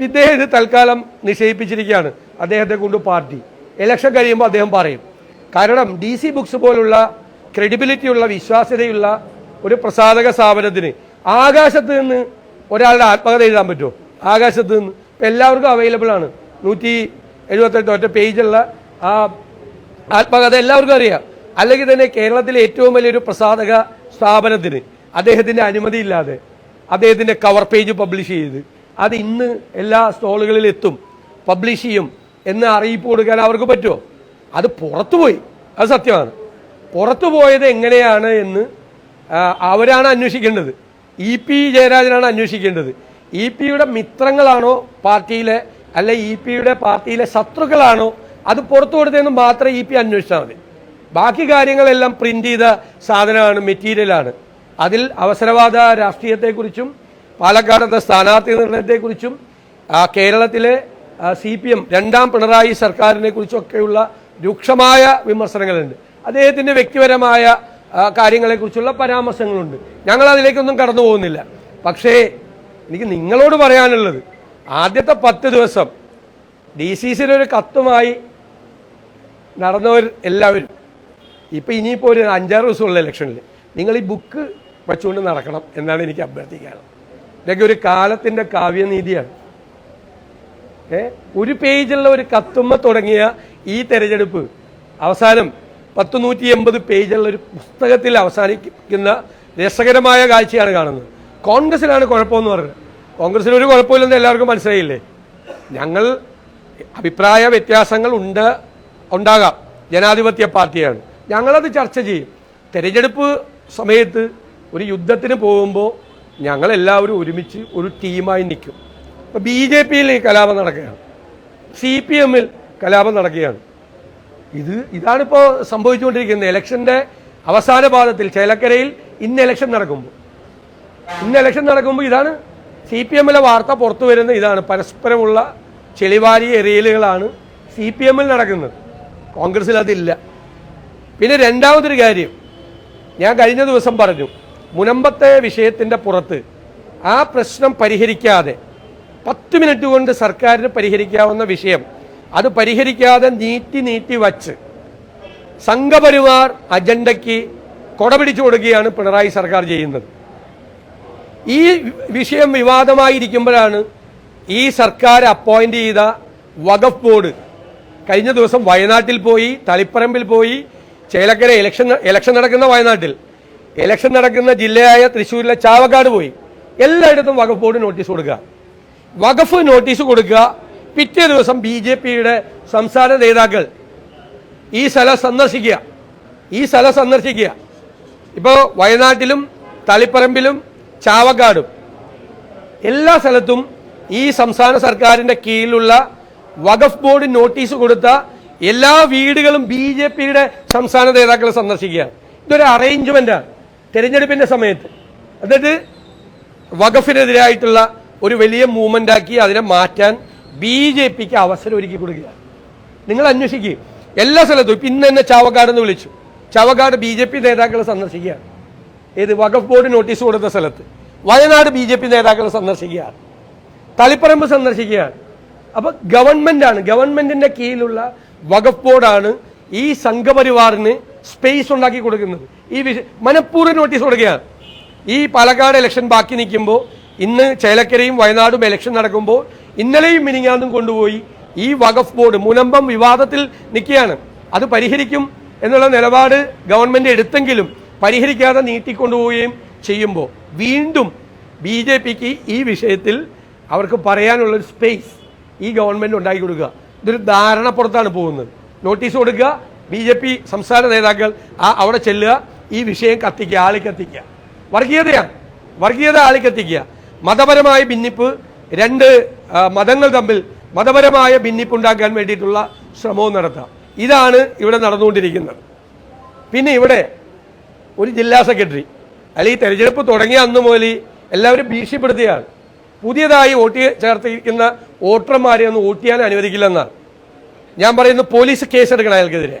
ഇദ്ദേഹം ഇത് തൽക്കാലം നിശ്ചയിപ്പിച്ചിരിക്കുകയാണ്. അദ്ദേഹത്തെ കൊണ്ട് പാർട്ടി. ഇലക്ഷൻ കഴിയുമ്പോൾ അദ്ദേഹം പറയും. കാരണം ഡി സി ബുക്സ് പോലുള്ള ക്രെഡിബിലിറ്റിയുള്ള വിശ്വാസ്യതയുള്ള ഒരു പ്രസാധക സ്ഥാപനത്തിന് ആകാശത്ത് നിന്ന് ഒരാളുടെ ആത്മകഥ എഴുതാൻ പറ്റുമോ? ആകാശത്ത് നിന്ന്. ഇപ്പം എല്ലാവർക്കും അവൈലബിൾ ആണ്. നൂറ്റി എഴുപത്തെട്ട് ഒറ്റ പേജുള്ള ആ ആത്മകഥ എല്ലാവർക്കും അറിയാം. അല്ലെങ്കിൽ തന്നെ കേരളത്തിലെ ഏറ്റവും വലിയൊരു പ്രസാധക സ്ഥാപനത്തിന് അദ്ദേഹത്തിന്റെ അനുമതി ഇല്ലാതെ അദ്ദേഹത്തിന്റെ കവർ പേജ് പബ്ലിഷ് ചെയ്ത് അത് ഇന്ന് എല്ലാ സ്റ്റോളുകളിൽ എത്തും പബ്ലിഷ് ചെയ്യും എന്ന് അറിയിപ്പ് കൊടുക്കാൻ അവർക്ക് പറ്റുമോ? അത് പുറത്തുപോയി. അത് സത്യമാണ്. പുറത്തു പോയത് എങ്ങനെയാണ് എന്ന് അവരാണ് അന്വേഷിക്കേണ്ടത്. ഇ പി ജയരാജനാണ് അന്വേഷിക്കേണ്ടത്. ഇ പിയുടെ മിത്രങ്ങളാണോ പാർട്ടിയിലെ അല്ലെ ഇ പിയുടെ പാർട്ടിയിലെ ശത്രുക്കളാണോ? അത് പുറത്തു കൊടുത്തതെന്ന് മാത്രമേ ഇ പി അന്വേഷിച്ചാൽ മതി. ബാക്കി കാര്യങ്ങളെല്ലാം പ്രിന്റ് ചെയ്ത സാധനമാണ് മെറ്റീരിയലാണ്. അതിൽ അവസരവാദ രാഷ്ട്രീയത്തെക്കുറിച്ചും പാലക്കാടത്തെ സ്ഥാനാർത്ഥി നിർണയത്തെക്കുറിച്ചും കേരളത്തിലെ സി പി എം രണ്ടാം പിണറായി സർക്കാരിനെ കുറിച്ചൊക്കെയുള്ള രൂക്ഷമായ വിമർശനങ്ങളുണ്ട്. അദ്ദേഹത്തിന്റെ വ്യക്തിപരമായ കാര്യങ്ങളെക്കുറിച്ചുള്ള പരാമർശങ്ങളുണ്ട്. ഞങ്ങൾ അതിലേക്കൊന്നും കടന്നു പോകുന്നില്ല. പക്ഷേ എനിക്ക് നിങ്ങളോട് പറയാനുള്ളത് ആദ്യത്തെ പത്ത് ദിവസം ഡി സി സിയുടെ ഒരു കത്തുമായി നടന്നവർ എല്ലാവരും ഇപ്പം ഇനിയിപ്പോൾ ഒരു അഞ്ചാറ് ദിവസമുള്ള ഇലക്ഷനിൽ നിങ്ങൾ ഈ ബുക്ക് വച്ചുകൊണ്ട് നടക്കണം എന്നാണ് എനിക്ക് അഭ്യർത്ഥിക്കാനുള്ളത്. ഇതൊക്കെ ഒരു കാലത്തിന്റെ കാവ്യനീതിയാണ്. ഏ? ഒരു പേജുള്ള ഒരു കത്തുമ്മ തുടങ്ങിയ ഈ തെരഞ്ഞെടുപ്പ് അവസാനം പത്ത് നൂറ്റി എൺപത് പേജുള്ള ഒരു പുസ്തകത്തിൽ അവസാനിക്കുന്ന രസകരമായ കാഴ്ചയാണ് കാണുന്നത്. കോൺഗ്രസിലാണ് കുഴപ്പമെന്ന് പറഞ്ഞത് കോൺഗ്രസിന് ഒരു കുഴപ്പമില്ലെന്ന് എല്ലാവർക്കും മനസ്സിലായില്ലേ? ഞങ്ങൾ അഭിപ്രായ വ്യത്യാസങ്ങൾ ഉണ്ട് ഉണ്ടാകാം. ജനാധിപത്യ പാർട്ടിയാണ്. ഞങ്ങളത് ചർച്ച ചെയ്യും. തെരഞ്ഞെടുപ്പ് സമയത്ത് ഒരു യുദ്ധത്തിന് പോകുമ്പോൾ ഞങ്ങളെല്ലാവരും ഒരുമിച്ച് ഒരു ടീമായി നിൽക്കും. ഇപ്പോൾ ബി ജെ പിയിൽ കലാപം നടക്കുകയാണ്. സി പി എമ്മിൽ കലാപം നടക്കുകയാണ്. ഇത് ഇതാണിപ്പോൾ സംഭവിച്ചുകൊണ്ടിരിക്കുന്നത്. ഇലക്ഷന്റെ അവസാന പാദത്തിൽ ചേലക്കരയിൽ ഇന്ന് ഇലക്ഷൻ നടക്കുമ്പോൾ. ഇന്ന് ഇലക്ഷൻ നടക്കുമ്പോൾ ഇതാണ് സി പി എമ്മിലെ വാർത്ത പുറത്തു വരുന്ന ഇതാണ്. പരസ്പരമുള്ള ചെളിവാരി എറിയലുകളാണ് സി പി എമ്മിൽ നടക്കുന്നത്. കോൺഗ്രസിൽ അതില്ല. പിന്നെ രണ്ടാമതൊരു കാര്യം. ഞാൻ കഴിഞ്ഞ ദിവസം പറഞ്ഞു മുനമ്പത്തെ വിഷയത്തിന്റെ പുറത്ത് ആ പ്രശ്നം പരിഹരിക്കാതെ പത്ത് മിനിറ്റ് കൊണ്ട് സർക്കാരിന് പരിഹരിക്കാവുന്ന വിഷയം അത് പരിഹരിക്കാതെ നീട്ടി നീട്ടി വച്ച് സംഘപരിവാർ അജണ്ടയ്ക്ക് കൊടപിടിച്ചു കൊടുക്കുകയാണ് പിണറായി സർക്കാർ ചെയ്യുന്നത്. ഈ വിഷയം വിവാദമായിരിക്കുമ്പോഴാണ് ഈ സർക്കാർ അപ്പോയിന്റ് ചെയ്ത വഖഫ് ബോർഡ് കഴിഞ്ഞ ദിവസം വയനാട്ടിൽ പോയി തളിപ്പറമ്പിൽ പോയി ചേലക്കര ഇലക്ഷൻ ഇലക്ഷൻ നടക്കുന്ന വയനാട്ടിൽ ഇലക്ഷൻ നടക്കുന്ന ജില്ലയായ തൃശ്ശൂരിലെ ചാവക്കാട് പോയി. എല്ലായിടത്തും വഖഫ് ബോർഡ് നോട്ടീസ് കൊടുക്കുക. വഖഫ് നോട്ടീസ് കൊടുക്കുക. പിറ്റേ ദിവസം ബി ജെ പിയുടെ സംസ്ഥാന നേതാക്കൾ ഈ സ്ഥലം സന്ദർശിക്കുക. ഈ സ്ഥലം സന്ദർശിക്കുക. ഇപ്പോൾ വയനാട്ടിലും തളിപ്പറമ്പിലും ചാവക്കാടും എല്ലാ സ്ഥലത്തും ഈ സംസ്ഥാന സർക്കാരിന്റെ കീഴിലുള്ള വഖഫ് ബോർഡ് നോട്ടീസ് കൊടുത്ത എല്ലാ വീടുകളും ബി ജെ പിയുടെ സംസ്ഥാന നേതാക്കളെ സന്ദർശിക്കുകയാണ് ഇതൊരു അറേഞ്ച്മെന്റാണ് തെരഞ്ഞെടുപ്പിന്റെ സമയത്ത്. അതായത് വഖഫിനെതിരായിട്ടുള്ള ഒരു വലിയ മൂവ്മെന്റ് ആക്കി അതിനെ മാറ്റാൻ ബി ജെ പിക്ക് അവസരം ഒരുക്കി കൊടുക്കുക നിങ്ങൾ അന്വേഷിക്കുക എല്ലാ സ്ഥലത്തും ഇപ്പം ഇന്ന് തന്നെ ചാവക്കാട് എന്ന് വിളിച്ചു. ചാവക്കാട് ബി ജെ പി നേതാക്കളെ സന്ദർശിക്കുകയാണ്. ഏത് വഖഫ് ബോർഡ് നോട്ടീസ് കൊടുത്ത സ്ഥലത്ത്. വയനാട് ബി ജെ പി നേതാക്കളെ സന്ദർശിക്കുകയാണ്. തളിപ്പറമ്പ് സന്ദർശിക്കുകയാണ്. അപ്പൊ ആണ് ഗവൺമെന്റിന്റെ കീഴിലുള്ള വഖഫ് ബോർഡാണ് ഈ സംഘപരിവാറിന് സ്പേസ് ഉണ്ടാക്കി കൊടുക്കുന്നത്. ഈ വിഷയം മനഃപൂർവം നോട്ടീസ് കൊടുക്കുകയാണ് ഈ പാലക്കാട് ഇലക്ഷൻ ബാക്കി നിൽക്കുമ്പോൾ ഇന്ന് ചേലക്കരയും വയനാടും ഇലക്ഷൻ നടക്കുമ്പോൾ ഇന്നലെയും മിനിങ്ങാന്നും കൊണ്ടുപോയി ഈ വഖഫ് ബോർഡ് മുനമ്പം വിവാദത്തിൽ നിൽക്കുകയാണ്. അത് പരിഹരിക്കും എന്നുള്ള നിലപാട് ഗവൺമെന്റ് എടുത്തെങ്കിലും പരിഹരിക്കാതെ നീട്ടിക്കൊണ്ടുപോവുകയും ചെയ്യുമ്പോൾ വീണ്ടും ബി ജെ പിക്ക് ഈ വിഷയത്തിൽ അവർക്ക് പറയാനുള്ളൊരു സ്പേസ് ഈ ഗവൺമെന്റ് ഉണ്ടാക്കി കൊടുക്കുക. ഇതൊരു ധാരണപ്പുറത്താണ് പോകുന്നത്. നോട്ടീസ് കൊടുക്കുക. ബി ജെ പി സംസ്ഥാന നേതാക്കൾ ആ അവിടെ ചെല്ലുക ഈ വിഷയം കത്തിക്കുക ആളി കത്തിക്കുക വർഗീയതയാണ്. വർഗീയത ആളി കത്തിക്കുക മതപരമായ ഭിന്നിപ്പ് രണ്ട് മതങ്ങൾ തമ്മിൽ മതപരമായ ഭിന്നിപ്പ് ഉണ്ടാക്കാൻ വേണ്ടിയിട്ടുള്ള ശ്രമവും നടത്താം. ഇതാണ് ഇവിടെ നടന്നുകൊണ്ടിരിക്കുന്നത്. പിന്നെ ഇവിടെ ഒരു ജില്ലാ സെക്രട്ടറി അല്ലെങ്കിൽ തെരഞ്ഞെടുപ്പ് തുടങ്ങിയ അന്ന് മുതൽ എല്ലാവരും ഭീഷണിപ്പെടുത്തിയാണ് പുതിയതായി വോട്ട് ചേർത്തിരിക്കുന്ന വോട്ടർമാരെ ഒന്ന് വോട്ട് ചെയ്യാൻ അനുവദിക്കില്ലെന്നാണ്. ഞാൻ പറയുന്നത് പോലീസ് കേസെടുക്കണം അയാൾക്കെതിരെ.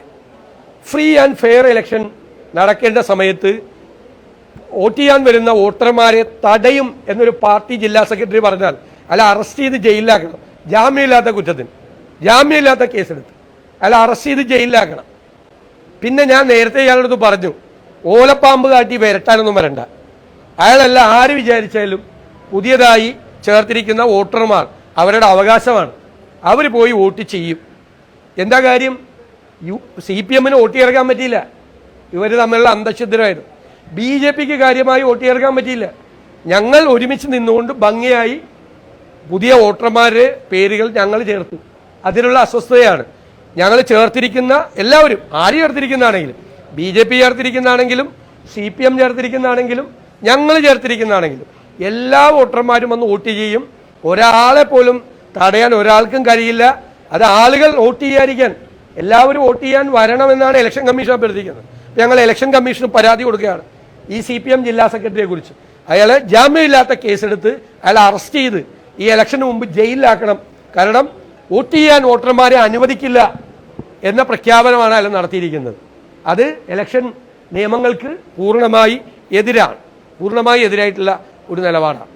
ഫ്രീ ആൻഡ് ഫെയർ ഇലക്ഷൻ നടക്കേണ്ട സമയത്ത് വോട്ട് ചെയ്യാൻ വരുന്ന വോട്ടർമാരെ തടയും എന്നൊരു പാർട്ടി ജില്ലാ സെക്രട്ടറി പറഞ്ഞാൽ അല്ല അറസ്റ്റ് ചെയ്ത് ജയിലിലാക്കണം. ജാമ്യമില്ലാത്ത കുറ്റത്തിന്. ജാമ്യമില്ലാത്ത കേസെടുത്ത്. അല്ല അറസ്റ്റ് ചെയ്ത് ജയിലിലാക്കണം. പിന്നെ ഞാൻ നേരത്തെ ഇയാളടുത്ത് പറഞ്ഞു ഓലപ്പാമ്പ് കാട്ടി വരട്ടാനൊന്നും വരണ്ട. അയാളല്ല ആര് വിചാരിച്ചാലും പുതിയതായി ചേർത്തിരിക്കുന്ന വോട്ടർമാർ അവരുടെ അവകാശമാണ്. അവർ പോയി വോട്ട് ചെയ്യും. എന്താ കാര്യം? യു സി പി എമ്മിന് ചെയ്യാൻ പറ്റിയില്ല. ഇവർ തമ്മിലുള്ള അന്തശുദ്ധരായിരുന്നു. ബി ജെ പിക്ക് കാര്യമായി ചെയ്യാൻ പറ്റിയില്ല. ഞങ്ങൾ ഒരുമിച്ച് നിന്നുകൊണ്ട് ഭംഗിയായി പുതിയ വോട്ടർമാരുടെ പേരുകൾ ഞങ്ങൾ ചേർത്തു. അതിനുള്ള അസ്വസ്ഥതയാണ്. ഞങ്ങൾ ചേർത്തിരിക്കുന്ന എല്ലാവരും ആര് ചേർത്തിരിക്കുന്നതാണെങ്കിലും ബി ജെ പി ചേർത്തിരിക്കുന്നതാണെങ്കിലും സി പി എം ചേർത്തിരിക്കുന്നതാണെങ്കിലും ഞങ്ങൾ ചേർത്തിരിക്കുന്നതാണെങ്കിലും എല്ലാ വോട്ടർമാരും വന്ന് വോട്ട് ചെയ്യും. ഒരാളെ പോലും തടയാൻ ഒരാൾക്കും കഴിയില്ല. അത് ആളുകൾ വോട്ട് ചെയ്യാതിരിക്കാൻ. എല്ലാവരും വോട്ട് ചെയ്യാൻ വരണമെന്നാണ് ഇലക്ഷൻ കമ്മീഷൻ അഭ്യർത്ഥിക്കുന്നത്. ഞങ്ങൾ ഇലക്ഷൻ കമ്മീഷന് പരാതി കൊടുക്കുകയാണ്. ഈ സി പി എം ജില്ലാ സെക്രട്ടറിയെ കുറിച്ച്. അയാളെ ജാമ്യമില്ലാത്ത കേസെടുത്ത് അയാളെ അറസ്റ്റ് ചെയ്ത് ഈ ഇലക്ഷന് മുമ്പ് ജയിലിലാക്കണം. കാരണം വോട്ട് ചെയ്യാൻ വോട്ടർമാരെ അനുവദിക്കില്ല എന്ന പ്രഖ്യാപനമാണ് അയാൾ നടത്തിയിരിക്കുന്നത്. അത് ഇലക്ഷൻ നിയമങ്ങൾക്ക് പൂർണമായി എതിരാണ്. പൂർണമായി എതിരായിട്ടുള്ള ഒരു നിലപാടാണ്.